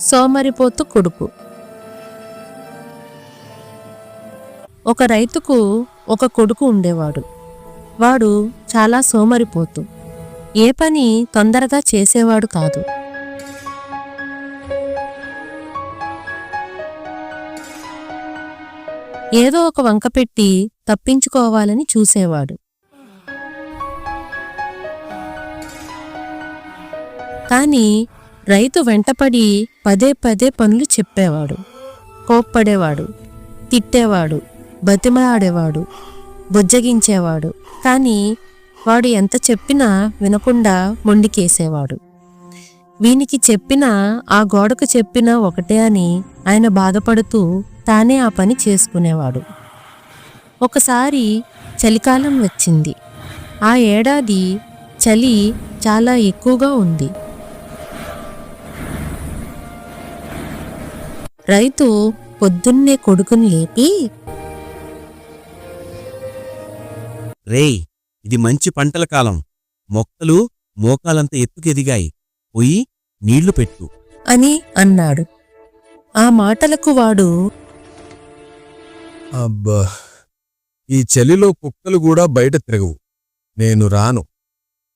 సోమరిపోతు కొడుకు ఒక రైతుకు ఒక కొడుకు ఉండేవాడు. వాడు చాలా సోమరిపోతు. ఏ పని తొందరగా చేసేవాడు కాదు. ఏదో ఒక వంక పెట్టి తప్పించుకోవాలని చూసేవాడు. కానీ రైతు వెంటపడి పదే పదే పనులు చెప్పేవాడు. కోప్పడేవాడు తిట్టేవాడు బతిమలాడేవాడు బుజ్జగించేవాడు. కానీ వాడు ఎంత చెప్పినా వినకుండా మొండికేసేవాడు. వీనికి చెప్పినా ఆ గోడకు చెప్పినా ఒకటే అని ఆయన బాధపడుతూ తానే ఆ పని చేసుకునేవాడు. ఒకసారి చలికాలం వచ్చింది. ఆ ఏడాది చలి చాలా ఎక్కువగా ఉంది. రైతు పొద్దున్నే కొడుకుని లేపి రేయ్ ఇది మంచి పంటల కాలం. మొక్కలు మోకాలంత ఎత్తుకెదిగాయి. పోయి నీళ్ళు పెట్టు. అని అన్నాడు. ఆ మాటలకు వాడు అబ్బా ఈ చలిలో కుక్కలు కూడా బయట తిరగవు. నేను రాను.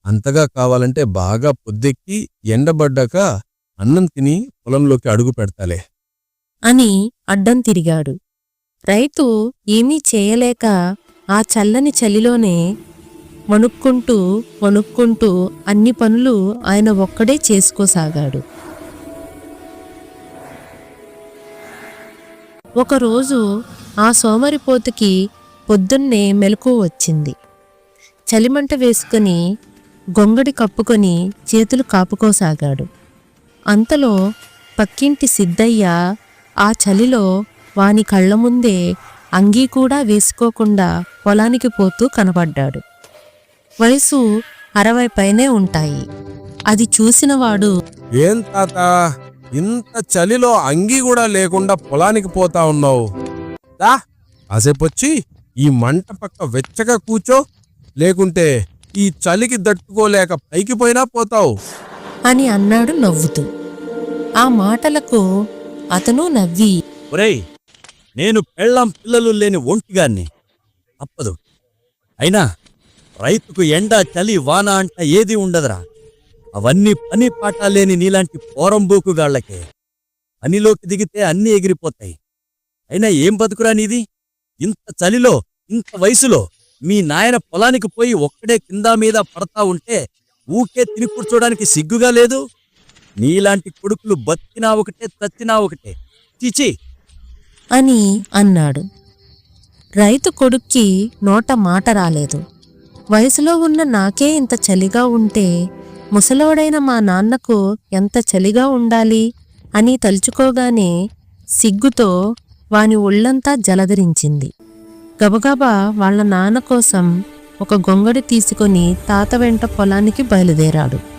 అంతగా కావాలంటే బాగా పొద్దెక్కి ఎండబడ్డాక అన్నం తిని పొలంలోకి అడుగు పెడతాలే. అని అడ్డం తిరిగాడు. రైతు ఏమీ చేయలేక ఆ చల్లని చలిలోనే వణుక్కుంటూ వణుక్కుంటూ అన్ని పనులు ఆయన ఒక్కడే చేసుకోసాగాడు. ఒకరోజు ఆ సోమరిపోతుకి పొద్దున్నే మెలకు వచ్చింది. చలిమంట వేసుకుని గొంగడి కప్పుకొని చేతులు కాపుకోసాగాడు. అంతలో పక్కింటి సిద్ధయ్య ఆ చలిలో వాని కళ్ళ ముందే అంగీ కూడా వేసుకోకుండా పొలానికి పోతూ కనబడ్డాడు. వయసు అరవై పైనే ఉంటాయి. అది చూసినవాడు ఏం తాత ఇంత చలిలో అంగీ కూడా లేకుండా పొలానికి పోతా ఉన్నావు? దా కాసేపొచ్చి ఈ మంట పక్క వెచ్చగా కూర్చో లేకుంటే ఈ చలికి దట్టుకోలేక పైకి పోయినా పోతావు. అని అన్నాడు నవ్వుతూ. ఆ మాటలకు అతను నవ్వి ఒరేయ్ నేను పెళ్ళాం పిల్లలు లేని ఒంటిగాన్ని. తప్పదు. అయినా రైతుకు ఎండ చలి వాన అంట ఏది ఉండదురా. అవన్నీ పని పాట లేని నీలాంటి పోరంబూకుగాళ్ళకే పనిలోకి దిగితే అన్నీ ఎగిరిపోతాయి. అయినా ఏం బతుకురా నీది? ఇంత చలిలో ఇంత వయసులో మీ నాయన పొలానికి పోయి ఒక్కడే కింద మీద పడతా ఉంటే ఊకే తిని కూర్చోడానికి సిగ్గుగా లేదు? నీలాంటి కొడుకులు బతికినా ఒకటే తచ్చినా ఒకటే. చిచి. అని అన్నాడు. రైతు కొడుక్కి నోట మాట రాలేదు. వయసులో ఉన్న నాకే ఇంత చలిగా ఉంటే ముసలోడైన మా నాన్నకు ఎంత చలిగా ఉండాలి అని తలుచుకోగానే సిగ్గుతో వాని ఒళ్ళంతా జలధరించింది. గబగబా వాళ్ళ నాన్న కోసం ఒక గొంగడి తీసుకొని తాత వెంట పొలానికి బయలుదేరాడు.